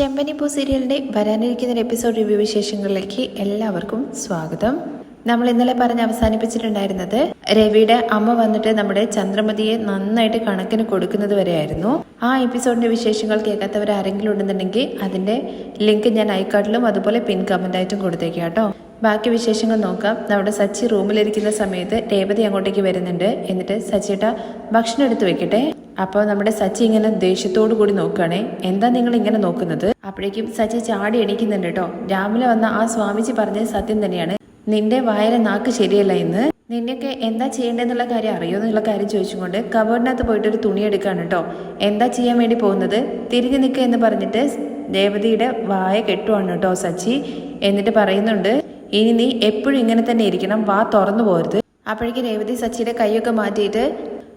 ചെമ്പനിപ്പൂ സീരിയലിന്റെ വരാനിരിക്കുന്ന episode review വിശേഷങ്ങളിലേക്ക് എല്ലാവർക്കും സ്വാഗതം. നമ്മൾ ഇന്നലെ പറഞ്ഞ് അവസാനിപ്പിച്ചിട്ടുണ്ടായിരുന്നത് രവിയുടെ അമ്മ വന്നിട്ട് നമ്മുടെ ചന്ദ്രമതിയെ നന്നായിട്ട് കണക്കിന് കൊടുക്കുന്നത് വരെയായിരുന്നു. ആ എപ്പിസോഡിന്റെ വിശേഷങ്ങൾ കേൾക്കാത്തവർ ആരെങ്കിലും ഉണ്ടെന്നുണ്ടെങ്കിൽ അതിന്റെ ലിങ്ക് ഞാൻ ഐക്കാർഡിലും അതുപോലെ പിൻ കമന്റ് ആയിട്ടും കൊടുത്തേക്കാം കേട്ടോ. ബാക്കി വിശേഷങ്ങൾ നോക്കാം. നമ്മുടെ സച്ചി റൂമിലിരിക്കുന്ന സമയത്ത് രേവതി അങ്ങോട്ടേക്ക് വരുന്നുണ്ട്. എന്നിട്ട് സച്ചിയുടെ ഭക്ഷണം എടുത്ത് വെക്കട്ടെ? അപ്പോൾ നമ്മുടെ സച്ചി ഇങ്ങനെ ദേഷ്യത്തോടു കൂടി നോക്കുകയാണേ എന്താ നിങ്ങൾ ഇങ്ങനെ നോക്കുന്നത്? അപ്പോഴേക്കും സച്ചി ചാടി എണീക്കുന്നുണ്ട് കേട്ടോ. രാവിലെ വന്ന ആ സ്വാമിജി പറഞ്ഞത് സത്യം തന്നെയാണ്. നിന്റെ വായന നാക്ക് ശരിയല്ല ഇന്ന്. നിന്നെയൊക്കെ എന്താ ചെയ്യേണ്ടതെന്നുള്ള കാര്യം അറിയോ എന്നുള്ള കാര്യം ചോദിച്ചുകൊണ്ട് കബോർഡിനകത്ത് പോയിട്ട് ഒരു തുണി എടുക്കാണ് കേട്ടോ. എന്താ ചെയ്യാൻ വേണ്ടി പോകുന്നത്? തിരിഞ്ഞു നിൽക്കുക എന്ന് പറഞ്ഞിട്ട് ദേവതയുടെ വായ കെട്ടുവാണ് കേട്ടോ സച്ചി. എന്നിട്ട് പറയുന്നുണ്ട് ഇനി നീ എപ്പോഴും ഇങ്ങനെ തന്നെ ഇരിക്കണം വാ തുറന്നു പോരുത് അപ്പോഴേക്കും രേവതി സച്ചിയുടെ കൈയൊക്കെ മാറ്റിയിട്ട്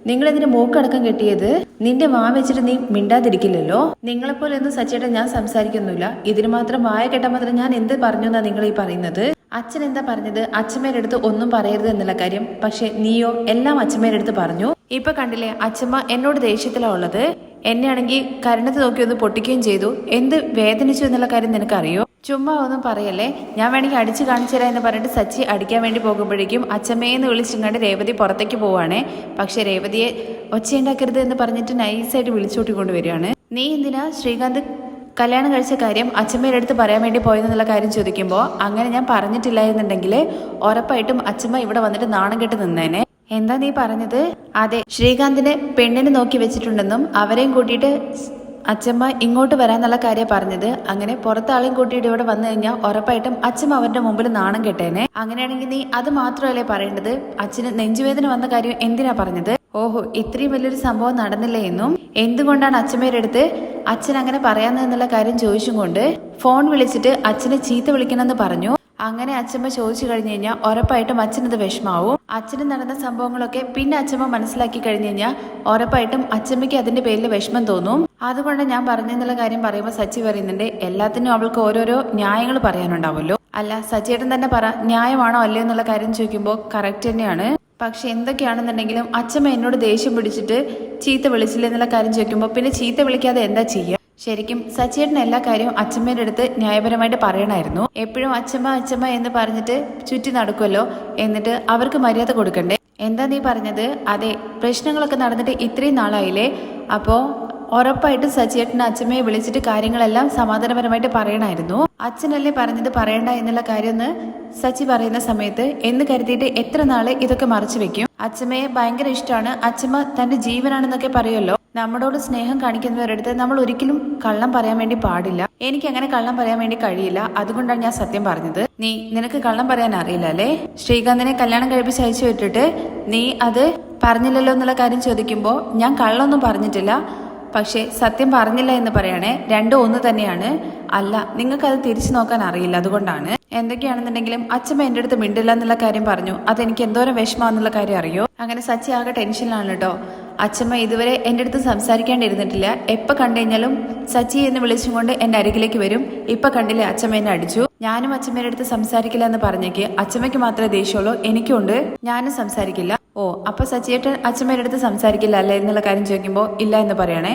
നിങ്ങൾ ഇതിന് മൂക്കടക്കം കെട്ടിയത്? നിന്റെ വാ വെച്ചിട്ട് നീ മിണ്ടാതിരിക്കില്ലല്ലോ? നിങ്ങളെപ്പോലെ ഒന്നും സച്ചേട്ടൻ ഞാൻ സംസാരിക്കുന്നില്ല ഇതിന് മാത്രം വായ കെട്ടാൻ മാത്രം ഞാൻ എന്ത് പറഞ്ഞു എന്നാ നിങ്ങൾ ഈ പറയുന്നത്? അച്ഛൻ എന്താ പറഞ്ഞത്? അച്ഛമ്മയുടെ അടുത്ത് ഒന്നും പറയരുത് എന്നുള്ള കാര്യം. പക്ഷെ നീയോ എല്ലാം അച്ഛമ്മയുടെ അടുത്ത് പറഞ്ഞു. ഇപ്പൊ കണ്ടില്ലേ അച്ഛമ്മ എന്നോട് ദേഷ്യത്തിലാ ഉള്ളത്. എന്നെ ആണെങ്കിൽ കരണത്ത് നോക്കി ഒന്ന് പൊട്ടിക്കുകയും ചെയ്തു. എന്ത് വേദനിച്ചു എന്നുള്ള കാര്യം നിനക്കറിയോ? ചുമ്മാ ഒന്നും പറയല്ലേ? ഞാൻ വേണമെങ്കിൽ അടിച്ച് കാണിച്ചു എന്ന് പറഞ്ഞിട്ട് സച്ചി അടിക്കാൻ വേണ്ടി പോകുമ്പോഴേക്കും അച്ഛമ്മയെന്ന് വിളിച്ചിങ്ങാണ്ട് രേവതി പുറത്തേക്ക് പോവാണേ. പക്ഷെ രേവതിയെ ഒച്ചയുണ്ടാക്കരുത് എന്ന് പറഞ്ഞിട്ട് നൈസായിട്ട് വിളിച്ചോട്ടിക്കൊണ്ട് വരികയാണ്. നീ എന്തിനാ ശ്രീകാന്ത് കല്യാണം കഴിച്ച കാര്യം അച്ഛമ്മയുടെ അടുത്ത് പറയാൻ വേണ്ടി പോയെന്നുള്ള കാര്യം ചോദിക്കുമ്പോൾ അങ്ങനെ ഞാൻ പറഞ്ഞിട്ടില്ല എന്നുണ്ടെങ്കിൽ ഉറപ്പായിട്ടും അച്ഛമ്മ ഇവിടെ വന്നിട്ട് നാണം കെട്ട് നിന്നേനെ. എന്താ നീ പറഞ്ഞത്? അതെ ശ്രീകാന്തിനെ പെണ്ണിനെ നോക്കി വെച്ചിട്ടുണ്ടെന്നും അവരെയും കൂട്ടിയിട്ട് അച്ഛമ്മ ഇങ്ങോട്ട് വരാന്നുള്ള കാര്യം പറഞ്ഞത്. അങ്ങനെ പുറത്താളെയും കൂട്ടിയിട്ട് ഇവിടെ വന്നു കഴിഞ്ഞാൽ ഉറപ്പായിട്ടും അച്ഛമ്മ അവരുടെ മുമ്പിൽ നാണം കെട്ടേനെ. അങ്ങനെയാണെങ്കിൽ നീ അത് മാത്രമല്ലേ പറയേണ്ടത്? അച്ഛന് നെഞ്ചുവേദന വന്ന കാര്യം എന്തിനാ പറഞ്ഞത്? ഓഹോ ഇത്രയും വലിയൊരു സംഭവം നടന്നില്ലേ എന്നും? എന്തുകൊണ്ടാണ് അച്ഛമ്മയുടെ അടുത്ത് അച്ഛൻ അങ്ങനെ പറയാന്നെന്നുള്ള കാര്യം ചോദിച്ചും കൊണ്ട് ഫോൺ വിളിച്ചിട്ട് അച്ഛനെ ചീത്ത വിളിക്കണമെന്ന് പറഞ്ഞു. അങ്ങനെ അച്ഛമ്മ ചോദിച്ചു കഴിഞ്ഞു കഴിഞ്ഞാൽ ഉറപ്പായിട്ടും അച്ഛനത് വിഷമാവും. അച്ഛന് നടന്ന സംഭവങ്ങളൊക്കെ പിന്നെ അച്ഛമ്മ മനസ്സിലാക്കി കഴിഞ്ഞു കഴിഞ്ഞാൽ ഉറപ്പായിട്ടും അച്ഛമ്മയ്ക്ക് അതിന്റെ പേരിൽ വിഷമം തോന്നും. അതുകൊണ്ട് ഞാൻ പറഞ്ഞെന്നുള്ള കാര്യം പറയുമ്പോൾ സച്ചി പറയുന്നുണ്ട് എല്ലാത്തിനും അവൾക്ക് ഓരോരോ ന്യായങ്ങൾ പറയാനുണ്ടാവുമല്ലോ. അല്ല സച്ചിയേട്ടൻ തന്നെ പറ ന്യായമാണോ അല്ലയോ എന്നുള്ള കാര്യം ചോദിക്കുമ്പോൾ കറക്റ്റ് തന്നെയാണ്. പക്ഷെ എന്തൊക്കെയാണെന്നുണ്ടെങ്കിലും അച്ഛമ്മ എന്നോട് ദേഷ്യം പിടിച്ചിട്ട് ചീത്ത വിളിച്ചില്ല എന്നുള്ള കാര്യം ചോദിക്കുമ്പോൾ പിന്നെ ചീത്ത വിളിക്കാതെ എന്താ ചെയ്യുക ശരിക്കും സച്ചിയേട്ടൻ എല്ലാ കാര്യവും അച്ഛമ്മയുടെ അടുത്ത് ന്യായപരമായിട്ട് പറയണമായിരുന്നു എപ്പോഴും അച്ഛമ്മ അച്ഛമ്മ എന്ന് പറഞ്ഞിട്ട് ചുറ്റി നടക്കുമല്ലോ എന്നിട്ട് അവർക്ക് മര്യാദ കൊടുക്കണ്ടേ? എന്താ നീ പറഞ്ഞത്? അതെ പ്രശ്നങ്ങളൊക്കെ നടന്നിട്ട് ഇത്രയും നാളായില്ലേ? അപ്പോ ഉറപ്പായിട്ട് സച്ചിയേട്ടന് അച്ഛമ്മയെ വിളിച്ചിട്ട് കാര്യങ്ങളെല്ലാം സമാധാനപരമായിട്ട് പറയണമായിരുന്നു അച്ഛനല്ലേ പറഞ്ഞത് പറയണ്ട എന്നുള്ള കാര്യം ഒന്ന് സച്ചി പറയുന്ന സമയത്ത് എന്ന് കരുതിയിട്ട് എത്ര നാൾ ഇതൊക്കെ മറച്ചു വെക്കും? അച്ഛമ്മയെ ഭയങ്കര ഇഷ്ടമാണ്. അച്ഛമ്മ തന്റെ ജീവനാണെന്നൊക്കെ പറയുമല്ലോ. നമ്മളോട് സ്നേഹം കാണിക്കുന്നവരടുത്ത് നമ്മൾ ഒരിക്കലും കള്ളം പറയാൻ വേണ്ടി പാടില്ല. എനിക്ക് അങ്ങനെ കള്ളം പറയാൻ വേണ്ടി കഴിയില്ല. അതുകൊണ്ടാണ് ഞാൻ സത്യം പറഞ്ഞത്. നീ നിനക്ക് കള്ളം പറയാൻ അറിയില്ല അല്ലേ? ശ്രീകാന്തിനെ കല്യാണം കഴിപ്പിച്ച് അയച്ചു വിട്ടിട്ട് നീ അത് പറഞ്ഞില്ലല്ലോ എന്നുള്ള കാര്യം ചോദിക്കുമ്പോൾ ഞാൻ കള്ളൊന്നും പറഞ്ഞിട്ടില്ല. പക്ഷേ സത്യം പറഞ്ഞില്ല എന്ന് പറയണേ രണ്ടും ഒന്ന് തന്നെയാണ്. അല്ല നിങ്ങൾക്കത് തിരിച്ചു നോക്കാൻ അറിയില്ല. അതുകൊണ്ടാണ്. എന്തൊക്കെയാണെന്നുണ്ടെങ്കിലും അച്ഛമ്മ എന്റെ അടുത്ത് മിണ്ടില്ല എന്നുള്ള കാര്യം പറഞ്ഞു. അതെനിക്ക് എന്തോരം വിഷമാന്നുള്ള കാര്യം അറിയോ? അങ്ങനെ സച്ചി ആകെ ടെൻഷനിലാണ് കേട്ടോ. അച്ഛമ്മ ഇതുവരെ എന്റെ അടുത്ത് സംസാരിക്കാണ്ടിരുന്നിട്ടില്ല. എപ്പോൾ കണ്ടുകഴിഞ്ഞാലും സച്ചി എന്ന് വിളിച്ചും കൊണ്ട് എന്റെ അരികിലേക്ക് വരും. ഇപ്പൊ കണ്ടില്ലേ അച്ഛമ്മ എന്നെ അടിച്ചു? ഞാനും അച്ഛമ്മയുടെ അടുത്ത് സംസാരിക്കില്ല എന്ന് പറഞ്ഞേക്ക് അച്ഛമ്മയ്ക്ക് മാത്രമേ ദേഷ്യമുള്ളൂ എനിക്കുണ്ട്. ഞാനും സംസാരിക്കില്ല. ഓ അപ്പൊ സച്ചിയേട്ടൻ അച്ഛമ്മയുടെ അടുത്ത് സംസാരിക്കില്ല അല്ലേ എന്നുള്ള കാര്യം ചോദിക്കുമ്പോൾ ഇല്ല എന്ന് പറയണേ.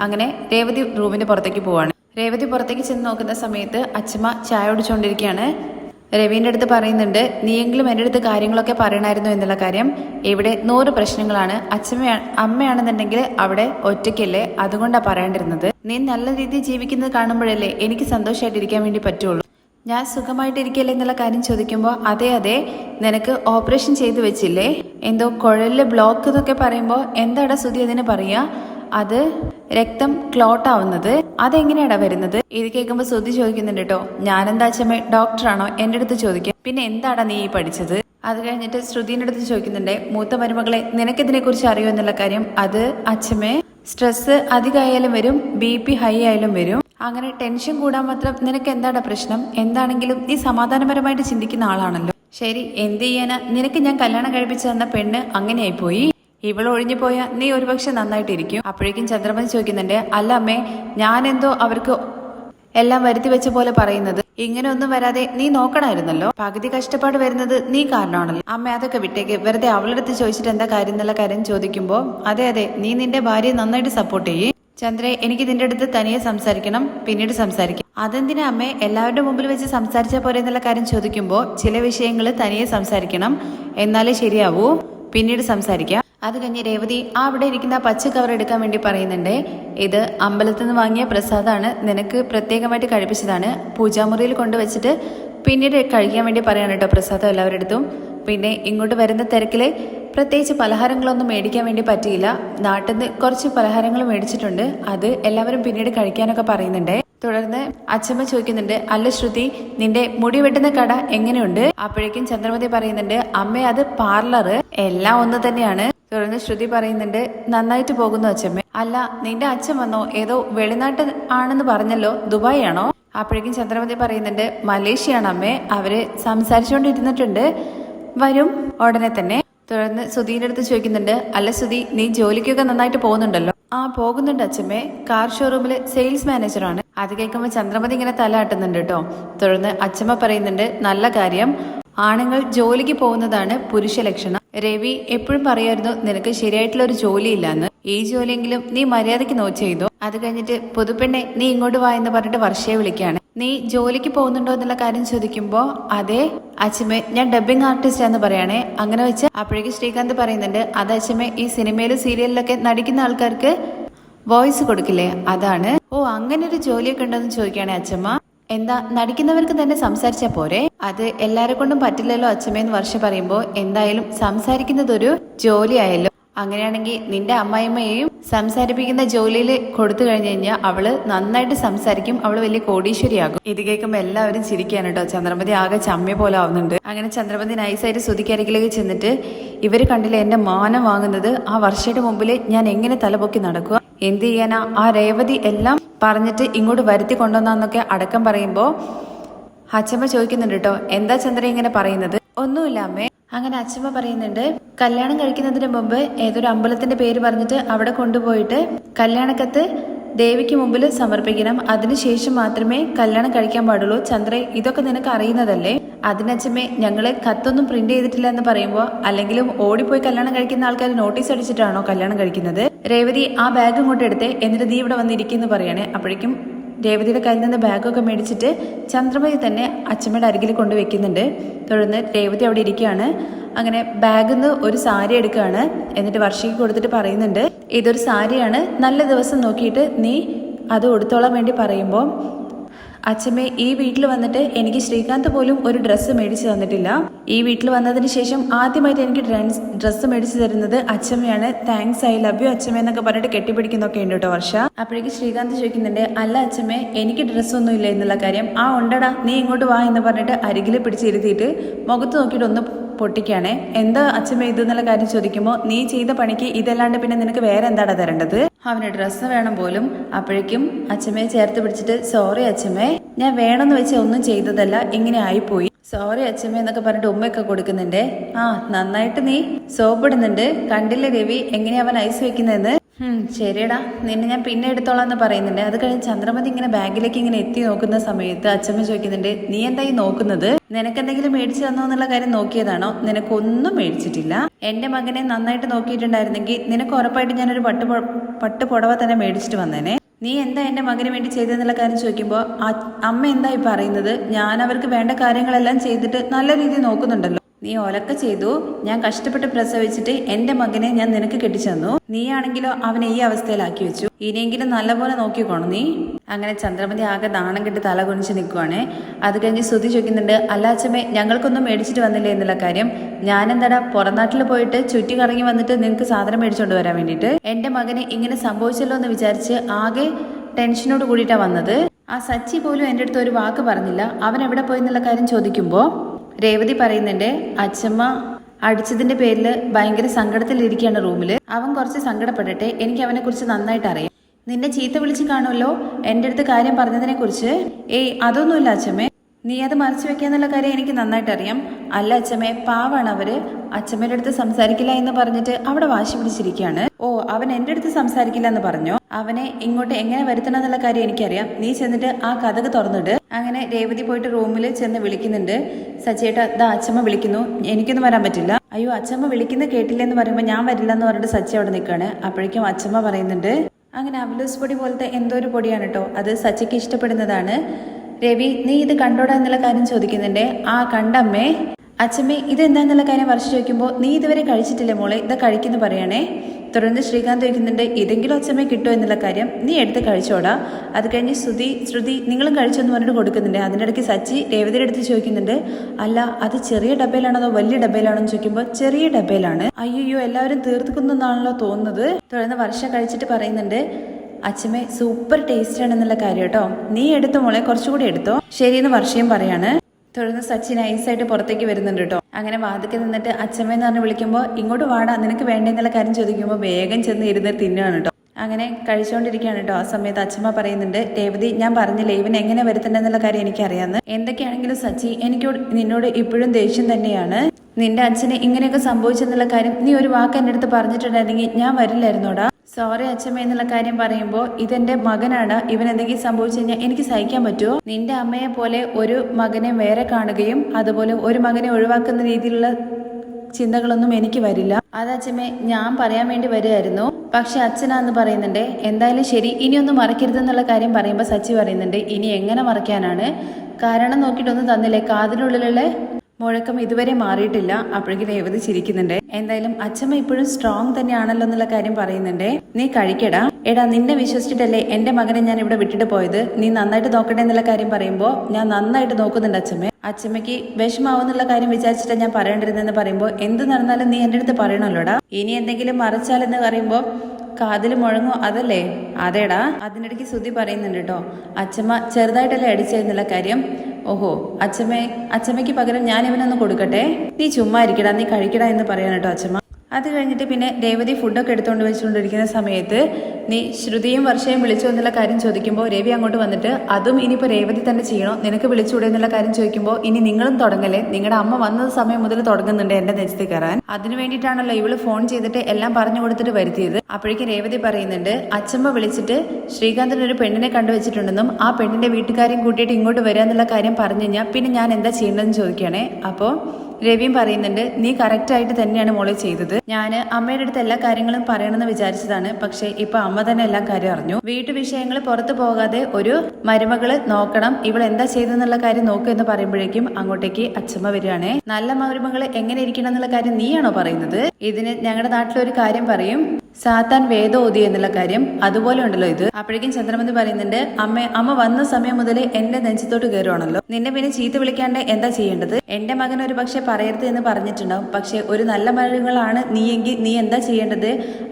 അങ്ങനെ രേവതി റൂമിന്റെ പുറത്തേക്ക് പോവാണ്. രേവതി പുറത്തേക്ക് ചെന്ന് നോക്കുന്ന സമയത്ത് അച്ഛമ്മ ചായ കുടിച്ചുകൊണ്ടിരിക്കുകയാണ് രവീന്റെ അടുത്ത് പറയുന്നുണ്ട് നീയെങ്കിലും എന്റെ അടുത്ത് കാര്യങ്ങളൊക്കെ പറയണമായിരുന്നു എന്നുള്ള കാര്യം. ഇവിടെ നൂറ് പ്രശ്നങ്ങളാണ്. അച്ഛമ്മ അമ്മയാണെന്നുണ്ടെങ്കിൽ അവിടെ ഒറ്റയ്ക്കല്ലേ? അതുകൊണ്ടാണ് പറയേണ്ടിരുന്നത്. നീ നല്ല രീതിയിൽ ജീവിക്കുന്നത് കാണുമ്പോഴല്ലേ എനിക്ക് സന്തോഷമായിട്ടിരിക്കാൻ വേണ്ടി പറ്റുള്ളൂ. ഞാൻ സുഖമായിട്ടിരിക്കല്ലേ എന്നുള്ള കാര്യം ചോദിക്കുമ്പോൾ അതെ അതെ. നിനക്ക് ഓപ്പറേഷൻ ചെയ്തു വെച്ചില്ലേ? എന്തോ കുഴലിൽ ബ്ലോക്ക് എന്നൊക്കെ പറയുമ്പോൾ എന്താടാ സുതി അതിന് പറയാ അത് രക്തം ക്ലോട്ട് ആവുന്നത്. അതെങ്ങനെയാടാ വരുന്നത്? ഇത് കേൾക്കുമ്പോൾ ശ്രുതി ചോദിക്കുന്നുണ്ട് കേട്ടോ ഞാനെന്താ അച്ഛമ്മ ഡോക്ടറാണോ? എന്റെ അടുത്ത് ചോദിക്കും. പിന്നെ എന്താടാ നീ ഈ പഠിച്ചത്? അത് കഴിഞ്ഞിട്ട് ശ്രുതിന്റെ അടുത്ത് ചോദിക്കുന്നുണ്ട് മൂത്ത മരുമകളെ നിനക്കിതിനെ കുറിച്ച് അറിയോ എന്നുള്ള കാര്യം? അത് അച്ഛമ്മേ സ്ട്രെസ് അധികമായാലും വരും ബി പി ഹൈ ആയാലും വരും. അങ്ങനെ ടെൻഷൻ കൂടാൻ മാത്രം നിനക്ക് എന്താടാ പ്രശ്നം? എന്താണെങ്കിലും നീ സമാധാനപരമായിട്ട് ചിന്തിക്കുന്ന ആളാണല്ലോ. ശരി എന്ത് ചെയ്യാനാ? നിനക്ക് ഞാൻ കല്യാണം കഴിപ്പിച്ചു തന്ന പെണ്ണ് അങ്ങനെയായി പോയി ഇവൾ ഒഴിഞ്ഞു പോയാ നീ ഒരുപക്ഷെ നന്നായിട്ടിരിക്കും. അപ്പോഴേക്കും ചന്ദ്രമൻ ചോദിക്കുന്നുണ്ട് അല്ല അമ്മേ ഞാനെന്തോ അവർക്ക് എല്ലാം വരുത്തി വെച്ച പോലെ പറയുന്നത്. ഇങ്ങനെ ഒന്നും വരാതെ നീ നോക്കണമായിരുന്നല്ലോ പകുതി കഷ്ടപ്പാട് വരുന്നത് നീ കാരണമാണല്ലോ. അമ്മ അതൊക്കെ വിട്ടേക്ക്. വെറുതെ അവളെടുത്ത് ചോദിച്ചിട്ട് എന്താ കാര്യം എന്നുള്ള കാര്യം ചോദിക്കുമ്പോൾ അതെ അതെ നീ നിന്റെ ഭാര്യയെ നന്നായിട്ട് സപ്പോർട്ട് ചെയ്യേ. ചന്ദ്രേ എനിക്ക് നിന്റെ അടുത്ത് തനിയെ സംസാരിക്കണം പിന്നീട് സംസാരിക്കാം. അതെന്തിനാ അമ്മേ? എല്ലാവരുടെ മുമ്പിൽ വെച്ച് സംസാരിച്ചാൽ പോരെ എന്നുള്ള കാര്യം ചോദിക്കുമ്പോൾ ചില വിഷയങ്ങൾ തനിയെ സംസാരിക്കണം. എന്നാലേ ശരിയാവൂ. പിന്നീട് സംസാരിക്കാം. അത് കഴിഞ്ഞ് രേവതി അവിടെ ഇരിക്കുന്ന പച്ച കവർ എടുക്കാൻ വേണ്ടി പറയുന്നുണ്ട്. ഇത് അമ്പലത്തിൽ നിന്ന് വാങ്ങിയ പ്രസാദാണ്. നിനക്ക് പ്രത്യേകമായിട്ട് കഴിപ്പിച്ചതാണ്. പൂജാമുറിയിൽ കൊണ്ടുവച്ചിട്ട് പിന്നീട് കഴിക്കാൻ വേണ്ടി പറയാണ് കേട്ടോ പ്രസാദം എല്ലാവരുടെ അടുത്തും പിന്നെ ഇങ്ങോട്ട് വരുന്ന തിരക്കിൽ പ്രത്യേകിച്ച് പലഹാരങ്ങളൊന്നും മേടിക്കാൻ വേണ്ടി പറ്റിയില്ല. നാട്ടിൽ നിന്ന് കുറച്ച് പലഹാരങ്ങൾ മേടിച്ചിട്ടുണ്ട്. അത് എല്ലാവരും പിന്നീട് കഴിക്കാനൊക്കെ പറയുന്നുണ്ട്. തുടർന്ന് അച്ഛമ്മ ചോദിക്കുന്നുണ്ട് അല്ല ശ്രുതി നിന്റെ മുടി വെട്ടുന്ന കട എങ്ങനെയുണ്ട്? അപ്പോഴേക്കും ചന്ദ്രമതി പറയുന്നുണ്ട് അമ്മ അത് പാർലർ എല്ലാം ഒന്ന് തന്നെയാണ്. തുടർന്ന് ശ്രുതി പറയുന്നുണ്ട് നന്നായിട്ട് പോകുന്നു അച്ഛമ്മ. അല്ല നിന്റെ അച്ഛൻ വന്നോ? ഏതോ വെളിനാട്ട് ആണെന്ന് പറഞ്ഞല്ലോ ദുബായ് ആണോ അപ്പോഴേക്കും ചന്ദ്രമതി പറയുന്നുണ്ട് മലേഷ്യയാണ് അമ്മേ അവർ സംസാരിച്ചുകൊണ്ടിരുന്നിട്ടുണ്ട്. വരും ഉടനെ തന്നെ. തുടർന്ന് സുധീന്റെ അടുത്ത് ചോദിക്കുന്നുണ്ട് അല്ല സുധി നീ ജോലിക്കൊക്കെ നന്നായിട്ട് പോകുന്നുണ്ടല്ലോ? ആ പോകുന്നുണ്ട് അച്ഛമ്മേ. കാർ ഷോറൂമിൽ സെയിൽസ് മാനേജറാണ്. അത് കേൾക്കുമ്പോൾ ചന്ദ്രമതി ഇങ്ങനെ തല ആട്ടുന്നുണ്ട് കേട്ടോ. തുടർന്ന് അച്ഛമ്മ പറയുന്നുണ്ട് നല്ല കാര്യം. ആണുങ്ങൾ ജോലിക്ക് പോകുന്നതാണ് പുരുഷ ലക്ഷണം. രവി എപ്പോഴും പറയായിരുന്നു നിനക്ക് ശരിയായിട്ടുള്ള ഒരു ജോലി ജോലിയില്ലാന്ന്. ഈ ജോലിയെങ്കിലും നീ മര്യാദയ്ക്ക് നോ ചെയ്തോ? അത് കഴിഞ്ഞിട്ട് പുതുപ്പെണ്ണെ നീ ഇങ്ങോട്ട് വാ എന്ന് പറഞ്ഞിട്ട് വർഷയെ വിളിക്കുകയാണ്. നീ ജോലിക്ക് പോകുന്നുണ്ടോ എന്നുള്ള കാര്യം ചോദിക്കുമ്പോ അതെ അച്ഛമ്മ ഞാൻ ഡബിങ് ആർട്ടിസ്റ്റ് ആണെന്ന് പറയണേ. അങ്ങനെ വെച്ച് അപ്പോഴേക്ക് ശ്രീകാന്ത് പറയുന്നുണ്ട് അത് അച്ഛമ്മ ഈ സിനിമയിലും സീരിയലിലൊക്കെ നടിക്കുന്ന ആൾക്കാർക്ക് വോയിസ് കൊടുക്കില്ലേ? അതാണ്. ഓ അങ്ങനെ ഒരു ജോലിയൊക്കെ ഉണ്ടോ എന്ന് ചോദിക്കുകയാണെ അച്ഛമ്മ. എന്താ നടിക്കുന്നവർക്ക് തന്നെ സംസാരിച്ച പോരെ? അത് എല്ലാരെ കൊണ്ടും പറ്റില്ലല്ലോ അച്ഛമ്മേന്ന് വർഷ പറയുമ്പോ എന്തായാലും സംസാരിക്കുന്നത് ഒരു ജോലിയായല്ലോ. അങ്ങനെയാണെങ്കിൽ നിന്റെ അമ്മായിമ്മയെയും സംസാരിപ്പിക്കുന്ന ജോലിയിൽ കൊടുത്തു കഴിഞ്ഞു കഴിഞ്ഞാൽ അവൾ നന്നായിട്ട് സംസാരിക്കും. അവൾ വലിയ കോടീശ്വരിയാകും. ഇത് കേൾക്കുമ്പോൾ എല്ലാവരും ചിരിക്കാൻ കേട്ടോ. ചന്ദ്രമതി ആകെ ചമ്മിയ പോലെ ആവുന്നുണ്ട്. അങ്ങനെ ചന്ദ്രമതി നൈസായിട്ട് സ്തുതിക്കരികിലേക്ക് ചെന്നിട്ട് ഇവർ കണ്ടില്ല എന്റെ മാനം വാങ്ങുന്നത്? ആ വർഷയുടെ മുമ്പിൽ ഞാൻ എങ്ങനെ തലപൊക്കി നടക്കുക? എന്ത് ചെയ്യാനാ? ആ രേവതി എല്ലാം പറഞ്ഞിട്ട് ഇങ്ങോട്ട് വരുത്തി കൊണ്ടുവന്നൊക്കെ അടക്കം പറയുമ്പോ അച്ഛമ്മ ചോദിക്കുന്നുണ്ട് കേട്ടോ. എന്താ ചന്ദ്ര ഇങ്ങനെ പറയുന്നത്? ഒന്നുമില്ല അമ്മേ. അങ്ങനെ അച്ഛമ്മ പറയുന്നുണ്ട് കല്യാണം കഴിക്കുന്നതിന് മുമ്പ് ഏതൊരു അമ്പലത്തിന്റെ പേര് പറഞ്ഞിട്ട് അവിടെ കൊണ്ടുപോയിട്ട് കല്യാണക്കത്ത് ദേവിക്ക് മുമ്പിൽ സമർപ്പിക്കണം. അതിനുശേഷം മാത്രമേ കല്യാണം കഴിക്കാൻ പാടുള്ളൂ. ചന്ദ്ര ഇതൊക്കെ നിനക്ക് അറിയുന്നതല്ലേ? അതിനച്ഛമ്മേ ഞങ്ങൾ കത്തൊന്നും പ്രിന്റ് ചെയ്തിട്ടില്ല എന്ന് പറയുമ്പോൾ അല്ലെങ്കിലും ഓടിപ്പോയി കല്യാണം കഴിക്കുന്ന ആൾക്കാർ നോട്ടീസ് അടിച്ചിട്ടാണോ കല്യാണം കഴിക്കുന്നത്? രേവതി ആ ബാഗ് ഇങ്ങോട്ട് എടുത്തേ. എന്നിട്ട് നീ ഇവിടെ വന്നിരിക്കുന്നു പറയണേ. അപ്പോഴേക്കും രേവതിയുടെ കയ്യിൽ നിന്ന് ബാഗൊക്കെ മേടിച്ചിട്ട് ചന്ദ്രമതി തന്നെ അച്ഛമ്മയുടെ അരികിൽ കൊണ്ടുവയ്ക്കുന്നുണ്ട് തുടർന്ന് രേവതി അവിടെ ഇരിക്കുകയാണ്. അങ്ങനെ ബാഗിൽ നിന്ന് ഒരു സാരി എടുക്കുകയാണ്. എന്നിട്ട് വർഷയ്ക്ക് കൊടുത്തിട്ട് പറയുന്നുണ്ട് ഇതൊരു സാരിയാണ്. നല്ല ദിവസം നോക്കിയിട്ട് നീ അത് ഉടുത്തോളാൻ വേണ്ടി പറയുമ്പോൾ അച്ഛമ്മേ ഈ വീട്ടിൽ വന്നിട്ട് എനിക്ക് ശ്രീകാന്ത് പോലും ഒരു ഡ്രസ്സ് മേടിച്ചു തന്നിട്ടില്ല. ഈ വീട്ടിൽ വന്നതിന് ശേഷം ആദ്യമായിട്ട് എനിക്ക് ഡ്രസ്സ് മേടിച്ചു തരുന്നത് അച്ഛമ്മയാണ്. താങ്ക്സ് ഐ ലവ് യു അച്ഛമ്മ എന്നൊക്കെ പറഞ്ഞിട്ട് കെട്ടിപ്പിടിക്കുന്നൊക്കെ ഉണ്ട് കേട്ടോ വർഷ. അപ്പോഴേക്ക് ശ്രീകാന്ത് ചോദിക്കുന്നുണ്ട് അല്ല അച്ഛമ്മേ എനിക്ക് ഡ്രസ്സൊന്നും ഇല്ല എന്നുള്ള കാര്യം. ആ ഉണ്ടടാ നീ ഇങ്ങോട്ട് വാ എന്ന് പറഞ്ഞിട്ട് അരികിൽ പിടിച്ചിരുത്തിയിട്ട് മുഖത്ത് നോക്കിയിട്ട് ഒന്ന് പൊട്ടിക്കാണേ എന്താ അച്ഛൻ ഇത് എന്നുള്ള കാര്യം ചോദിക്കുമ്പോൾ നീ ചെയ്ത പണിക്ക് ഇതല്ലാണ്ട് പിന്നെ നിനക്ക് വേറെ എന്താണ് തരേണ്ടത്? അവന് ഡ്രസ്സ് വേണം പോലും. അപ്പോഴേക്കും അച്ഛമ്മയെ ചേർത്ത് പിടിച്ചിട്ട് സോറി അച്ഛമ്മേ ഞാൻ വേണമെന്ന് വെച്ച് ഒന്നും ചെയ്തതല്ല ഇങ്ങനെ ആയിപ്പോയി. സോറി അച്ഛമ്മ എന്നൊക്കെ പറഞ്ഞിട്ട് ഉമ്മയൊക്കെ കൊടുക്കുന്നുണ്ട്. ആ നന്നായിട്ട് നീ സോപ്പിടുന്നുണ്ട്. കണ്ടില്ല രവി എങ്ങനെയാ അവൻ ഐസ് വെക്കുന്നതെന്ന്? ശരിയെടാ. നിന്നെ ഞാൻ പിന്നെ എടുത്തോളാം എന്ന് പറയുന്നുണ്ട്. അത് കഴിഞ്ഞ് ചന്ദ്രമതി ഇങ്ങനെ ബാഗിലേക്ക് ഇങ്ങനെ എത്തി നോക്കുന്ന സമയത്ത് അച്ഛമ്മ ചോദിക്കുന്നുണ്ട് നീ എന്തായി നോക്കുന്നത്? നിനക്കെന്തെങ്കിലും മേടിച്ചു തന്നോ എന്നുള്ള കാര്യം നോക്കിയതാണോ? നിനക്കൊന്നും മേടിച്ചിട്ടില്ല. എന്റെ മകനെ നന്നായിട്ട് നോക്കിയിട്ടുണ്ടായിരുന്നെങ്കിൽ നിനക്ക് ഉറപ്പായിട്ട് ഞാനൊരു പട്ട് പട്ട് പുടവ തന്നെ മേടിച്ചിട്ട് വന്നേനെ. നീ എന്താ എന്റെ മകന് വേണ്ടി ചെയ്തതെന്നുള്ള കാര്യം ചോദിക്കുമ്പോൾ അമ്മ എന്തായി പറയുന്നത്? ഞാൻ അവർക്ക് വേണ്ട കാര്യങ്ങളെല്ലാം ചെയ്തിട്ട് നല്ല രീതിയിൽ നോക്കുന്നുണ്ടല്ലോ. നീ ഒലക്ക ചെയ്തു. ഞാൻ കഷ്ടപ്പെട്ട് പ്രസവിച്ചിട്ട് എന്റെ മകനെ ഞാൻ നിനക്ക് കെട്ടിച്ചു തന്നു നീയാണെങ്കിലോ അവനെ ഈ അവസ്ഥയിലാക്കി വെച്ചു. ഇനിയെങ്കിലും നല്ലപോലെ നോക്കിക്കോണം നീ. അങ്ങനെ ചന്ദ്രമതി ആകെ നാണം കെട്ടി തല കുണിച്ച് നിൽക്കുവാണേ അത് കഴിഞ്ഞ് ശ്രുതി ചോദിക്കുന്നുണ്ട് അല്ലാച്ചമ്മേ ഞങ്ങൾക്കൊന്നും മേടിച്ചിട്ട് വന്നില്ലേ എന്നുള്ള കാര്യം? ഞാനെന്താടാ പുറംനാട്ടിൽ പോയിട്ട് ചുറ്റി കറങ്ങി വന്നിട്ട് നിനക്ക് സാധനം മേടിച്ചോണ്ട് വരാൻ വേണ്ടിയിട്ട്? എന്റെ മകനെ ഇങ്ങനെ സംഭവിച്ചല്ലോ എന്ന് വിചാരിച്ച് ആകെ ടെൻഷനോട് കൂടിയിട്ടാണ് വന്നത്. ആ സച്ചി പോലും എന്റെ അടുത്ത് ഒരു വാക്ക് പറഞ്ഞില്ല. അവൻ എവിടെ പോയി എന്നുള്ള കാര്യം ചോദിക്കുമ്പോൾ രേവതി പറയുന്നുണ്ട് അച്ഛമ്മ അടിച്ചതിന്റെ പേരിൽ ഭയങ്കര സങ്കടത്തിലിരിക്കുകയാണ് റൂമിൽ അവൻ കുറച്ച് സങ്കടപ്പെടട്ടെ എനിക്ക് അവനെ കുറിച്ച് നന്നായിട്ട് അറിയാം. നിന്നെ ചീത്ത വിളിച്ച് കാണുമല്ലോ? എന്റെ അടുത്ത് കാര്യം പറഞ്ഞതിനെ കുറിച്ച് ഏയ് അതൊന്നുമില്ല അച്ഛമ്മേ നീ അത് മറച്ചു വെക്കാന്നുള്ള കാര്യം എനിക്ക് നന്നായിട്ട് അറിയാം അല്ല അച്ഛമ്മേ പാവാണ് അവർ. അച്ഛമ്മയുടെ അടുത്ത് സംസാരിക്കില്ല എന്ന് പറഞ്ഞിട്ട് അവിടെ വാശി പിടിച്ചിരിക്കുകയാണ്. ഓ അവൻ എന്റെ അടുത്ത് സംസാരിക്കില്ല എന്ന് പറഞ്ഞോ? അവനെ ഇങ്ങോട്ട് എങ്ങനെ വരുത്തണം എന്നുള്ള കാര്യം എനിക്കറിയാം. നീ ചെന്നിട്ട് ആ കഥക് തുറന്നിട്ട് അങ്ങനെ രേവതി പോയിട്ട് റൂമിൽ ചെന്ന് വിളിക്കുന്നുണ്ട്. സച്ചേട്ട ദാ അച്ഛമ്മ വിളിക്കുന്നു. എനിക്കൊന്നും വരാൻ പറ്റില്ല. അയ്യോ അച്ഛമ്മ വിളിക്കുന്ന കേട്ടില്ല എന്ന് പറയുമ്പോൾ ഞാൻ വരില്ല എന്ന് പറഞ്ഞിട്ട് സച്ചി അവിടെ നിൽക്കുകയാണ് അപ്പോഴേക്കും അച്ഛമ്മ പറയുന്നുണ്ട് അങ്ങനെ അവലൂസ് പൊടി പോലത്തെ എന്തോ ഒരു പൊടിയാണ് കേട്ടോ അത് സച്ചിക്ക് ഇഷ്ടപ്പെടുന്നതാണ്. രവി നീ ഇത് കണ്ടോടാ എന്നുള്ള കാര്യം ചോദിക്കുന്നുണ്ടേ. ആ കണ്ടമ്മേ. അച്ഛമ്മേ ഇതെന്താന്നുള്ള കാര്യം വർഷം ചോദിക്കുമ്പോൾ നീ ഇതുവരെ കഴിച്ചിട്ടില്ല മോളെ? ഇത് കഴിക്കുന്നു പറയണേ. തുടർന്ന് ശ്രീകാന്ത് ചോദിക്കുന്നുണ്ട് ഇതെങ്കിലും അച്ഛമ്മേ കിട്ടുമോ എന്നുള്ള കാര്യം? നീ എടുത്ത് കഴിച്ചോടാ. അത് കഴിഞ്ഞ് ശ്രുതി ശ്രുതി നിങ്ങളും കഴിച്ചു എന്ന് പറഞ്ഞിട്ട് കൊടുക്കുന്നുണ്ട്. അതിന്റെ ഇടയ്ക്ക് സച്ചി രേവതിയുടെ അടുത്ത് ചോദിക്കുന്നുണ്ട് അല്ല അത് ചെറിയ ഡബയിലാണോ അതോ വലിയ ഡബയിലാണോ എന്ന് ചോദിക്കുമ്പോൾ ചെറിയ ഡബയിലാണ്. അയ്യോ എല്ലാവരും തീർത്തുക്കുന്നാണല്ലോ തോന്നുന്നത്. തുടർന്ന് വർഷം കഴിച്ചിട്ട് പറയുന്നുണ്ട് അച്ഛമ്മേ സൂപ്പർ ടേസ്റ്റ് ആണെന്നുള്ള കാര്യം കേട്ടോ. നീ എടുത്തോ മോളെ? കുറച്ചുകൂടി എടുത്തോ. ശരിയെന്ന് വർഷയും പറയാണ്. തുടർന്ന് സച്ചിൻ ഐസായിട്ട് പുറത്തേക്ക് വരുന്നുണ്ട് കേട്ടോ. അങ്ങനെ വാതിക്ക് നിന്നിട്ട് അച്ഛമ്മ എന്ന് പറഞ്ഞ് വിളിക്കുമ്പോൾ ഇങ്ങോട്ട് വാടാ നിനക്ക് വേണ്ടെന്നുള്ള കാര്യം ചോദിക്കുമ്പോൾ വേഗം ചെന്ന് ഇരുന്ന് തിന്നുകയാണ് കേട്ടോ. അങ്ങനെ കഴിച്ചുകൊണ്ടിരിക്കുകയാണ് കേട്ടോ. ആ സമയത്ത് അച്ഛമ്മ പറയുന്നുണ്ട് രേവതി ഞാൻ പറഞ്ഞില്ലേ ഇവൻ എങ്ങനെ വരുത്തണ്ടെന്നുള്ള കാര്യം എനിക്കറിയാന്ന്. എന്തൊക്കെയാണെങ്കിലും സച്ചി എനിക്ക് നിന്നോട് ഇപ്പോഴും ദേഷ്യം തന്നെയാണ്. നിന്റെ അച്ഛനെ ഇങ്ങനെയൊക്കെ സംഭവിച്ചെന്നുള്ള കാര്യം നീ ഒരു വാക്ക് എന്റെ അടുത്ത് പറഞ്ഞിട്ടുണ്ടായിരുന്നെങ്കിൽ ഞാൻ വരില്ലായിരുന്നോടാ? സോറി അച്ഛമ്മ എന്നുള്ള കാര്യം പറയുമ്പോൾ ഇതെന്റെ മകനാണ്. ഇവൻ എന്തെങ്കിലും സംഭവിച്ചു കഴിഞ്ഞാൽ എനിക്ക് സഹിക്കാൻ പറ്റുമോ? നിന്റെ അമ്മയെ പോലെ ഒരു മകനെ വേറെ കാണുകയും അതുപോലെ ഒരു മകനെ ഒഴിവാക്കുന്ന രീതിയിലുള്ള ചിന്തകളൊന്നും എനിക്ക് വരില്ല. അത് ഞാൻ പറയാൻ വേണ്ടി വരികയായിരുന്നു പക്ഷെ അച്ഛനാന്ന് പറയുന്നുണ്ട് എന്തായാലും ശരി ഇനിയൊന്നും മറക്കരുതെന്നുള്ള കാര്യം പറയുമ്പോൾ സച്ചി പറയുന്നുണ്ട് ഇനി എങ്ങനെ മറക്കാനാണ്? കാരണം നോക്കിയിട്ടൊന്നും തന്നില്ലേ കാതിനുള്ളിലുള്ള മുഴക്കം ഇതുവരെ മാറിയിട്ടില്ല. അപ്പോഴേക്കും രേവതി ചിരിക്കുന്നുണ്ട്. എന്തായാലും അച്ഛമ്മ ഇപ്പോഴും സ്ട്രോങ് തന്നെയാണല്ലോ എന്നുള്ള കാര്യം പറയുന്നുണ്ട്. നീ കഴിക്കടാ. എടാ നിന്നെ വിശ്വസിച്ചിട്ടല്ലേ എന്റെ മകനെ ഞാൻ ഇവിടെ വിട്ടിട്ട് പോയത്? നീ നന്നായിട്ട് നോക്കട്ടെ എന്നുള്ള കാര്യം പറയുമ്പോൾ ഞാൻ നന്നായിട്ട് നോക്കുന്നുണ്ട് അച്ഛമ്മ അച്ഛമ്മയ്ക്ക് വിഷമാവുന്നുള്ള കാര്യം വിചാരിച്ചിട്ടാ ഞാൻ പറയേണ്ടിരുന്നെന്ന് പറയുമ്പോൾ എന്ത് നടന്നാലും നീ എന്റെ അടുത്ത് പറയണല്ലോടാ ഇനി എന്തെങ്കിലും മറച്ചാലെന്ന് പറയുമ്പോൾ കാതിൽ മുഴങ്ങോ അതല്ലേ? അതേടാ. അതിനിടയ്ക്ക് ശ്രുതി പറയുന്നുണ്ട് കേട്ടോ അച്ഛമ്മ ചെറുതായിട്ടല്ലേ അടിച്ചെന്നുള്ള കാര്യം? ഓഹോ അച്ഛമ്മേ അച്ഛമ്മയ്ക്ക് പകരം ഞാൻ ഇവനൊന്ന് കൊടുക്കട്ടെ? നീ ചുമ്മാ ഇരിക്കടാ. നീ കഴിക്കടാ എന്ന് പറയാൻ അച്ഛമ്മ അത് കഴിഞ്ഞിട്ട് പിന്നെ രേവതി ഫുഡൊക്കെ എടുത്തുകൊണ്ട് വെച്ചുകൊണ്ടിരിക്കുന്ന സമയത്ത് നീ ശ്രുതിയും വർഷയും വിളിച്ചു എന്നുള്ള കാര്യം ചോദിക്കുമ്പോൾ രവി അങ്ങോട്ട് വന്നിട്ട് അതും ഇനിയിപ്പോൾ രേവതി തന്നെ ചെയ്യണോ? നിനക്ക് വിളിച്ചുകൂടെ എന്നുള്ള കാര്യം ചോദിക്കുമ്പോൾ ഇനി നിങ്ങളും തുടങ്ങല്ലേ? നിങ്ങളുടെ അമ്മ വന്ന സമയം മുതൽ തുടങ്ങുന്നുണ്ട് എന്റെ നെഞ്ചത്ത് കയറാൻ. അതിനു വേണ്ടിയിട്ടാണല്ലോ ഇവൾ ഫോൺ ചെയ്തിട്ട് എല്ലാം പറഞ്ഞു കൊടുത്തിട്ട് വരുത്തിയത്. അപ്പോഴേക്കും രേവതി പറയുന്നുണ്ട് അച്ഛമ്മ വിളിച്ചിട്ട് ശ്രീകാന്തിന് ഒരു പെണ്ണിനെ കണ്ടുവച്ചിട്ടുണ്ടെന്നും ആ പെണ്ണിന്റെ വീട്ടുകാരെയും കൂട്ടിയിട്ട് ഇങ്ങോട്ട് വരിക എന്നുള്ള കാര്യം പറഞ്ഞു കഴിഞ്ഞാൽ പിന്നെ ഞാൻ എന്താ ചെയ്യേണ്ടതെന്ന് ചോദിക്കുകയാണേ. അപ്പോൾ രവിയും പറയുന്നുണ്ട് നീ കറക്റ്റ് ആയിട്ട് തന്നെയാണ് മോളെ ചെയ്തത്. ഞാൻ അമ്മയുടെ അടുത്ത് എല്ലാ കാര്യങ്ങളും പറയണമെന്ന് വിചാരിച്ചതാണ്. പക്ഷെ ഇപ്പൊ അമ്മ തന്നെ എല്ലാ കാര്യം അറിഞ്ഞു. വീട്ടു വിഷയങ്ങൾ പുറത്തു പോകാതെ ഒരു മരുമകൾ നോക്കണം. ഇവൾ എന്താ ചെയ്തെന്നുള്ള കാര്യം നോക്കൂ എന്ന് പറയുമ്പോഴേക്കും അങ്ങോട്ടേക്ക് അച്ഛമ്മ വരികയാണേ. നല്ല മരുമകൾ എങ്ങനെ ഇരിക്കണം എന്നുള്ള കാര്യം നീയാണോ പറയുന്നത്? ഇതിന് ഞങ്ങളുടെ നാട്ടിലൊരു കാര്യം പറയും. സാത്താൻ വേദം ഓതി എന്നുള്ള കാര്യം അതുപോലെ ഉണ്ടല്ലോ ഇത്. അപ്പോഴേക്കും ചന്ദ്രമതി പറയുന്നുണ്ട് അമ്മ അമ്മ വന്ന സമയം മുതൽ എന്റെ നെഞ്ചത്തോട്ട് കയറുവാണല്ലോ നിന്നെ പിന്നെ ചീത്ത വിളിക്കാണ്ട് എന്താ ചെയ്യേണ്ടത്? എന്റെ മകൻ ഒരു പക്ഷെ പറയരുത് എന്ന് പറഞ്ഞിട്ടുണ്ടാവും. പക്ഷെ ഒരു നല്ല മരുകളാണ് നീയെങ്കിൽ നീ എന്താ ചെയ്യേണ്ടത്?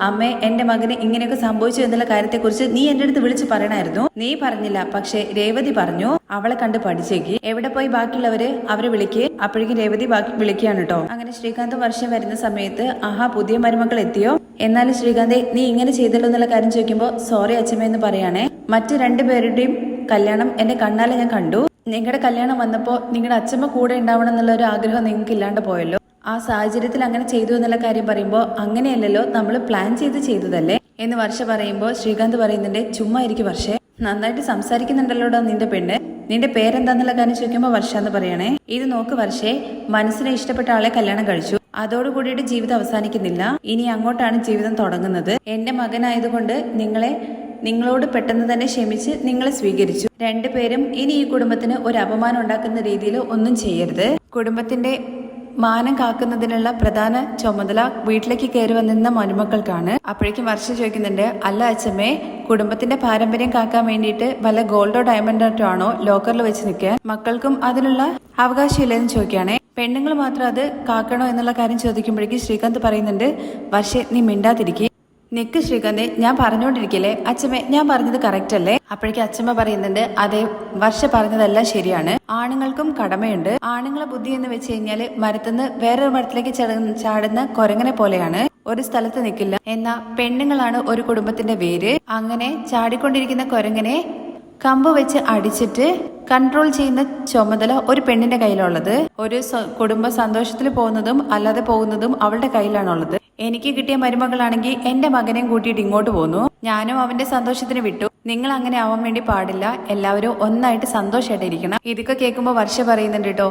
അമ്മേ എന്റെ മകന് ഇങ്ങനെയൊക്കെ സംഭവിച്ചു എന്നുള്ള കാര്യത്തെക്കുറിച്ച് നീ എന്റെ അടുത്ത് വിളിച്ച് പറയണായിരുന്നു. നീ പറഞ്ഞില്ല. പക്ഷെ രേവതി പറഞ്ഞു അവളെ കണ്ട് പഠിച്ചേക്ക്. എവിടെ പോയി ബാക്കിയുള്ളവര്? അവരെ വിളിക്ക്. അപ്പോഴേക്കും രേവതി ബാക്കി വിളിക്കുകയാണ് കേട്ടോ. അങ്ങനെ ശ്രീകാന്ത് വർഷം വരുന്ന സമയത്ത് ആഹാ പുതിയ മരുമക്കൾ എത്തിയോ? എന്നാലും ശ്രീകാന്തെ നീ ഇങ്ങനെ ചെയ്തല്ലോ എന്നുള്ള കാര്യം ചോദിക്കുമ്പോൾ സോറി അച്ഛമ്മ എന്ന് പറയാണേ. മറ്റു രണ്ടുപേരുടെയും കല്യാണം എന്റെ കണ്ണാലെ ഞാൻ കണ്ടു. നിങ്ങളുടെ കല്യാണം വന്നപ്പോൾ നിങ്ങളുടെ അച്ഛമ്മ കൂടെ ഉണ്ടാവണം എന്നുള്ള ഒരു ആഗ്രഹം നിങ്ങൾക്ക് ഇല്ലാണ്ട് പോയല്ലോ? ആ സാഹചര്യത്തിൽ അങ്ങനെ ചെയ്തു എന്നുള്ള കാര്യം പറയുമ്പോൾ അങ്ങനെയല്ലല്ലോ നമ്മൾ പ്ലാൻ ചെയ്ത് ചെയ്തതല്ലേ? എന്ന് വർഷ പറയുമ്പോൾ ശ്രീകാന്ത് പറയുന്നുണ്ട് ചുമ്മാ ഇരിക്കും വർഷേ. നന്നായിട്ട് സംസാരിക്കുന്നുണ്ടല്ലോടോ നിന്റെ പെണ്ണ്. നിന്റെ പേരെന്താന്നുള്ള കാര്യം ചോദിക്കുമ്പോൾ വർഷ എന്ന് പറയണേ. ഇത് നോക്ക് വർഷേ മനസ്സിനെ ഇഷ്ടപ്പെട്ട ആളെ കല്യാണം കഴിച്ചു. അതോടുകൂടിയിട്ട് ജീവിതം അവസാനിക്കുന്നില്ല. ഇനി അങ്ങോട്ടാണ് ജീവിതം തുടങ്ങുന്നത്. എന്റെ മകനായതുകൊണ്ട് നിങ്ങളെ നിങ്ങളോട് പെട്ടെന്ന് തന്നെ ക്ഷമിച്ച് നിങ്ങളെ സ്വീകരിച്ചു. രണ്ടുപേരും ഇനി ഈ കുടുംബത്തിന് ഒരു അപമാനം ഉണ്ടാക്കുന്ന രീതിയിൽ ഒന്നും ചെയ്യരുത്. കുടുംബത്തിന്റെ മാനം കാക്കുന്നതിനുള്ള പ്രധാന ചുമതല വീട്ടിലേക്ക് കയറി വന്നിരുന്ന മരുമക്കൾക്കാണ്. അപ്പോഴേക്കും വർഷം ചോദിക്കുന്നുണ്ട് അല്ല അച്ഛമ്മേ കുടുംബത്തിന്റെ പാരമ്പര്യം കാക്കാൻ വേണ്ടിയിട്ട് വല്ല ഗോൾഡോ ഡയമണ്ടോ ആണോ ലോക്കറിൽ വെച്ച് നിൽക്കാൻ മക്കൾക്കും അതിനുള്ള അവകാശമില്ലെന്ന് ചോദിക്കുകയാണേ. പെണ്ണുങ്ങൾ മാത്രം അത് കാക്കണോ എന്നുള്ള കാര്യം ചോദിക്കുമ്പോഴേക്കും ശ്രീകാന്ത് പറയുന്നുണ്ട് വർഷേ നീ മിണ്ടാതിരിക്കുക നിക്ക് ശ്രീകാന്തെ ഞാൻ പറഞ്ഞുകൊണ്ടിരിക്കില്ലേ? അച്ഛമ്മേ ഞാൻ പറഞ്ഞത് കറക്റ്റ് അല്ലേ? അപ്പോഴേക്കും അച്ഛമ്മ പറയുന്നുണ്ട് അതെ വർഷ പറഞ്ഞതെല്ലാം ശരിയാണ്. ആണുങ്ങൾക്കും കടമയുണ്ട്. ആണുങ്ങളെ ബുദ്ധി എന്ന് വെച്ച് കഴിഞ്ഞാൽ മരത്തുനിന്ന് വേറൊരു മരത്തിലേക്ക് ചട- ചാടുന്ന കൊരങ്ങനെ പോലെയാണ്. ഒരു സ്ഥലത്ത് നിൽക്കില്ല എന്നാ പെണ്ണുങ്ങളാണ് ഒരു കുടുംബത്തിന്റെ വേര്. അങ്ങനെ ചാടിക്കൊണ്ടിരിക്കുന്ന കൊരങ്ങനെ കമ്പ് വെച്ച് അടിച്ചിട്ട് കൺട്രോൾ ചെയ്യുന്ന ചുമതല ഒരു പെണ്ണിന്റെ കയ്യിലുള്ളത്. ഒരു കുടുംബ സന്തോഷത്തിൽ പോകുന്നതും അല്ലാതെ പോകുന്നതും അവളുടെ കയ്യിലാണുള്ളത്. എനിക്ക് കിട്ടിയ മരുമകളാണെങ്കിൽ എന്റെ മകനെയും കൂട്ടിയിട്ട് ഇങ്ങോട്ട് പോന്നു. ഞാനും അവന്റെ സന്തോഷത്തിന് വിട്ടു. നിങ്ങൾ അങ്ങനെ ആവാൻ വേണ്ടി പാടില്ല. എല്ലാവരും ഒന്നായിട്ട് സന്തോഷമായിട്ട് ഇരിക്കണം. ഇതൊക്കെ കേൾക്കുമ്പോൾ വർഷ പറയുന്നുണ്ട് കേട്ടോ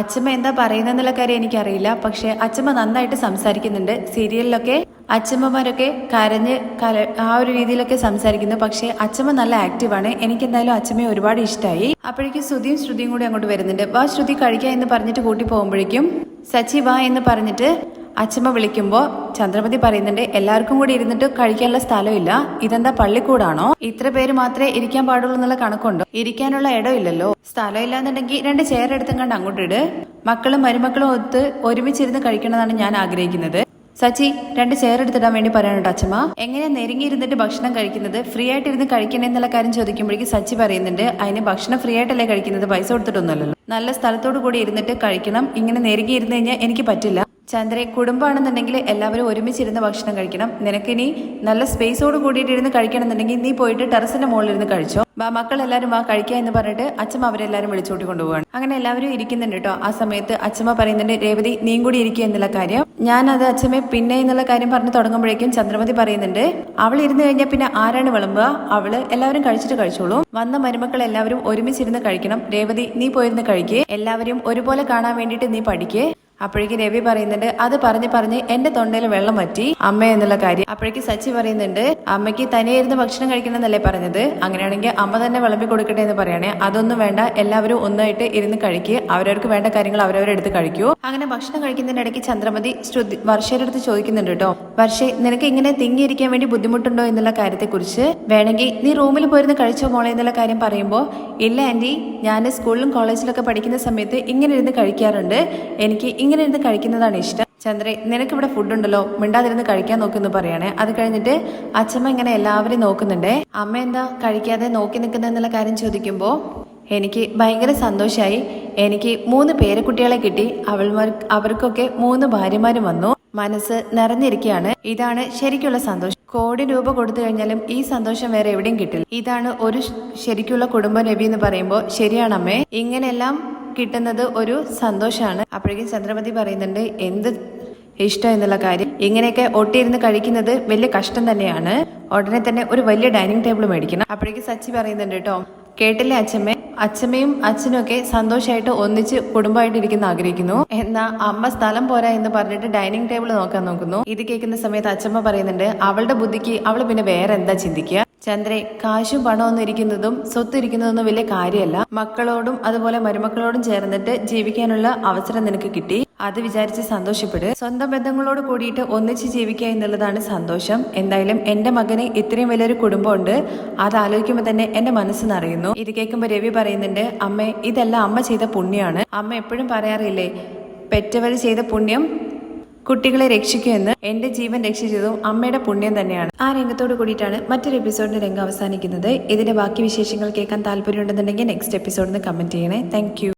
അച്ഛമ്മ എന്താ പറയുന്നെന്നുള്ള കാര്യം എനിക്കറിയില്ല. പക്ഷെ അച്ഛമ്മ നന്നായിട്ട് സംസാരിക്കുന്നുണ്ട്. സീരിയലിലൊക്കെ അച്ഛമ്മമാരൊക്കെ കരഞ്ഞ് കല ആ ഒരു രീതിയിലൊക്കെ സംസാരിക്കുന്നു. പക്ഷെ അച്ഛമ്മ നല്ല ആക്റ്റീവാണ് എനിക്ക് എന്തായാലും അച്ഛമ്മയെ ഒരുപാട് ഇഷ്ടമായി അപ്പോഴേക്കും ശ്രുതിയും ശ്രുതിയും കൂടി അങ്ങോട്ട് വരുന്നുണ്ട്. വാ ശ്രുതി കഴിക്കാം എന്ന് പറഞ്ഞിട്ട് കൂട്ടി പോകുമ്പോഴേക്കും സച്ചി വാ എന്ന് പറഞ്ഞിട്ട് അച്ഛമ്മ വിളിക്കുമ്പോൾ ചന്ദ്രപതി പറയുന്നുണ്ട് എല്ലാവർക്കും കൂടി ഇരുന്നിട്ട് കഴിക്കാനുള്ള സ്ഥലമില്ല. ഇതെന്താ പള്ളിക്കൂടാണോ? ഇത്ര പേര് മാത്രമേ ഇരിക്കാൻ പാടുള്ളൂ എന്നുള്ള കണക്കുണ്ടോ? ഇരിക്കാനുള്ള ഇടമില്ലല്ലോ സ്ഥലം ഇല്ലാന്നുണ്ടെങ്കിൽ രണ്ട് ചെയർ എടുത്തും കണ്ട് അങ്ങോട്ട് ഇട്. മക്കളും മരുമക്കളും ഒത്ത് ഒരുമിച്ചിരുന്ന് കഴിക്കണമെന്നാണ് ഞാൻ ആഗ്രഹിക്കുന്നത്. സച്ചി രണ്ട് ചെയർ എടുത്തിടാൻ വേണ്ടി പറയാനുണ്ട് അച്ഛമ്മ? എങ്ങനെ നെരുങ്ങി ഇരുന്നിട്ട് ഭക്ഷണം കഴിക്കുന്നത്? ഫ്രീ ആയിട്ട് ഇരുന്ന് കഴിക്കണേ എന്നുള്ള കാര്യം ചോദിക്കുമ്പോഴേക്കും സച്ചി പറയുന്നുണ്ട് അതിന് ഭക്ഷണം ഫ്രീ ആയിട്ടല്ലേ കഴിക്കുന്നത്? പൈസ കൊടുത്തിട്ടൊന്നുമല്ലല്ലോ. നല്ല സ്ഥലത്തോടു കൂടി ഇരുന്നിട്ട് കഴിക്കണം. ഇങ്ങനെ നെരുങ്ങി ഇരുന്ന് കഴിഞ്ഞാൽ എനിക്ക് പറ്റില്ല. ചന്ദ്രൻ കുടുംബമാണെന്നുണ്ടെങ്കിൽ എല്ലാവരും ഒരുമിച്ചിരുന്ന് ഭക്ഷണം കഴിക്കണം. നിനക്കിനി നല്ല സ്പേസോട് കൂടിയിട്ട് ഇരുന്ന് കഴിക്കണമെന്നുണ്ടെങ്കിൽ നീ പോയിട്ട് ടെറസിന്റെ മുകളിൽ ഇരുന്ന് കഴിച്ചോ. വാ മക്കൾ എല്ലാവരും വാ കഴിക്കുക എന്ന് പറഞ്ഞിട്ട് അച്ഛമ്മ അവരെല്ലാവരും വിളിച്ചോട്ട് കൊണ്ടുപോവാണ്. അങ്ങനെ എല്ലാവരും ഇരിക്കുന്നുണ്ട് കേട്ടോ ആ സമയത്ത് അച്ഛമ്മ പറയുന്നുണ്ട് രേവതി നീ കൂടി ഇരിക്കുക എന്നുള്ള കാര്യം. ഞാൻ അത് അച്ഛമ്മ പിന്നെ എന്നുള്ള കാര്യം പറഞ്ഞ് തുടങ്ങുമ്പോഴേക്കും ചന്ദ്രമതി പറയുന്നുണ്ട് അവൾ ഇരുന്ന് കഴിഞ്ഞാൽ പിന്നെ ആരാണ് വിളമ്പുക? അവൾ എല്ലാവരും കഴിച്ചിട്ട് കഴിച്ചോളൂ. വന്ന മരുമക്കൾ എല്ലാവരും ഒരുമിച്ചിരുന്ന് കഴിക്കണം. രേവതി നീ പോയിരുന്ന് കഴിക്കേ. എല്ലാവരും ഒരുപോലെ കാണാൻ വേണ്ടിയിട്ട് നീ പഠിക്കേ. അപ്പോഴേക്ക് രവി പറയുന്നുണ്ട് അത് പറഞ്ഞ് പറഞ്ഞ് എന്റെ തൊണ്ടയിൽ വെള്ളം പറ്റി അമ്മ എന്നുള്ള കാര്യം. അപ്പോഴേക്ക് സച്ചി പറയുന്നുണ്ട് അമ്മയ്ക്ക് തനിയെ ഇരുന്ന് ഭക്ഷണം കഴിക്കണം എന്നല്ലേ പറഞ്ഞത്? അങ്ങനെയാണെങ്കിൽ അമ്മ തന്നെ വിളമ്പി കൊടുക്കട്ടെ എന്ന് പറയണേ. അതൊന്നും വേണ്ട എല്ലാവരും ഒന്നായിട്ട് ഇരുന്ന് കഴിക്കുക അവരവർക്ക് വേണ്ട കാര്യങ്ങൾ അവരവരെടുത്ത് കഴിക്കൂ. അങ്ങനെ ഭക്ഷണം കഴിക്കുന്നതിന്റെ ഇടയ്ക്ക് ചന്ദ്രമതി ശ്രുതി വർഷയുടെ അടുത്ത് ചോദിക്കുന്നുണ്ട് കേട്ടോ വർഷേ നിനക്ക് ഇങ്ങനെ തിങ്ങിയിരിക്കാൻ വേണ്ടി ബുദ്ധിമുട്ടുണ്ടോ എന്നുള്ള കാര്യത്തെക്കുറിച്ച്? വേണമെങ്കിൽ നീ റൂമിൽ പോയിരുന്ന് കഴിച്ചോ മോളെ? എന്നുള്ള കാര്യം പറയുമ്പോൾ ഇല്ല ആന്റി ഞാൻ സ്കൂളിലും കോളേജിലൊക്കെ പഠിക്കുന്ന സമയത്ത് ഇങ്ങനെ ഇരുന്ന് കഴിക്കാറുണ്ട്. എനിക്ക് ഇങ്ങനെ ഇരുന്ന് കഴിക്കുന്നതാണ് ഇഷ്ടം. ചന്ദ്രേ ഫുഡ് ഉണ്ടല്ലോ? മിണ്ടാതിരുന്ന് കഴിക്കാൻ നോക്കുന്നു പറയണേ. അത് കഴിഞ്ഞിട്ട് അച്ഛമ്മ ഇങ്ങനെ എല്ലാവരും നോക്കുന്നുണ്ടേ. അമ്മ എന്താ കഴിക്കാതെ നോക്കി നിൽക്കുന്നെന്നുള്ള കാര്യം ചോദിക്കുമ്പോൾ എനിക്ക് ഭയങ്കര സന്തോഷമായി എനിക്ക് മൂന്ന് പേരക്കുട്ടികളെ കിട്ടി. അവൾമാർ അവർക്കൊക്കെ മൂന്ന് ഭാര്യമാരും വന്നു. മനസ്സ് നിറഞ്ഞിരിക്കുകയാണ് ഇതാണ് ശരിക്കുള്ള സന്തോഷം. കോടി രൂപ കൊടുത്തു കഴിഞ്ഞാലും ഈ സന്തോഷം വേറെ എവിടെയും കിട്ടില്ല. ഇതാണ് ഒരു ശരിക്കുള്ള കുടുംബ രവി എന്ന് പറയുമ്പോൾ ശരിയാണമ്മേ ഇങ്ങനെയെല്ലാം കിട്ടുന്നത് ഒരു സന്തോഷമാണ് അപ്പോഴേക്കും ചന്ദ്രമതി പറയുന്നുണ്ട് എന്ത് ഇഷ്ടം എന്നുള്ള കാര്യം. ഇങ്ങനെയൊക്കെ ഒട്ടിയിരുന്ന് കഴിക്കുന്നത് വലിയ കഷ്ടം തന്നെയാണ്. ഉടനെ തന്നെ ഒരു വലിയ ഡൈനിങ് ടേബിൾ മേടിക്കണം. അപ്പോഴേക്കും സച്ചി പറയുന്നുണ്ട് കേട്ടോ കേട്ടില്ലേ അച്ഛമ്മേ? അച്ഛമ്മയും അച്ഛനും ഒക്കെ സന്തോഷമായിട്ട് ഒന്നിച്ച് കുടുംബമായിട്ട് ഇരിക്കുന്ന ആഗ്രഹിക്കുന്നു. എന്നാ അമ്മ സ്ഥലം പോരാ എന്ന് പറഞ്ഞിട്ട് ഡൈനിങ് ടേബിൾ നോക്കാൻ നോക്കുന്നു. ഇത് കേൾക്കുന്ന സമയത്ത് അച്ഛമ്മ പറയുന്നുണ്ട് അവളുടെ ബുദ്ധിക്ക് അവൾ പിന്നെ വേറെ എന്താ ചിന്തിക്കുക? ചന്ദ്രെ കാശും പണമൊന്നും ഇരിക്കുന്നതും സ്വത്ത് ഇരിക്കുന്നതൊന്നും വലിയ കാര്യമല്ല. മക്കളോടും അതുപോലെ മരുമക്കളോടും ചേർന്നിട്ട് ജീവിക്കാനുള്ള അവസരം നിനക്ക് കിട്ടി. അത് വിചാരിച്ച് സന്തോഷപ്പെട്. സ്വന്തം ബന്ധങ്ങളോട് കൂടിയിട്ട് ഒന്നിച്ച് ജീവിക്കുക എന്നുള്ളതാണ് സന്തോഷം. എന്തായാലും എന്റെ മകന് ഇത്രയും വലിയൊരു കുടുംബമുണ്ട്. അത് ആലോചിക്കുമ്പോൾ തന്നെ എന്റെ മനസ്സ് നിറയുന്നു. ഇത് കേൾക്കുമ്പോൾ രവി പറയുന്നുണ്ട് അമ്മേ ഇതെല്ലാം അമ്മ ചെയ്ത പുണ്യമാണ് അമ്മ എപ്പോഴും പറയാറില്ലേ പെറ്റവർ ചെയ്ത പുണ്യം കുട്ടികളെ രക്ഷിക്കുമെന്ന് എന്റെ ജീവൻ രക്ഷിച്ചതും അമ്മയുടെ പുണ്യം തന്നെയാണ്. ആ രംഗത്തോട് കൂടിയിട്ടാണ് മറ്റൊരു എപ്പിസോഡിന്റെ രംഗം അവസാനിക്കുന്നത്. ഇതിന്റെ ബാക്കി വിശേഷങ്ങൾ കേൾക്കാൻ താല്പര്യമുണ്ടെന്നുണ്ടെങ്കിൽ നെക്സ്റ്റ് എപ്പിസോഡിന് കമന്റ് ചെയ്യണേ. താങ്ക്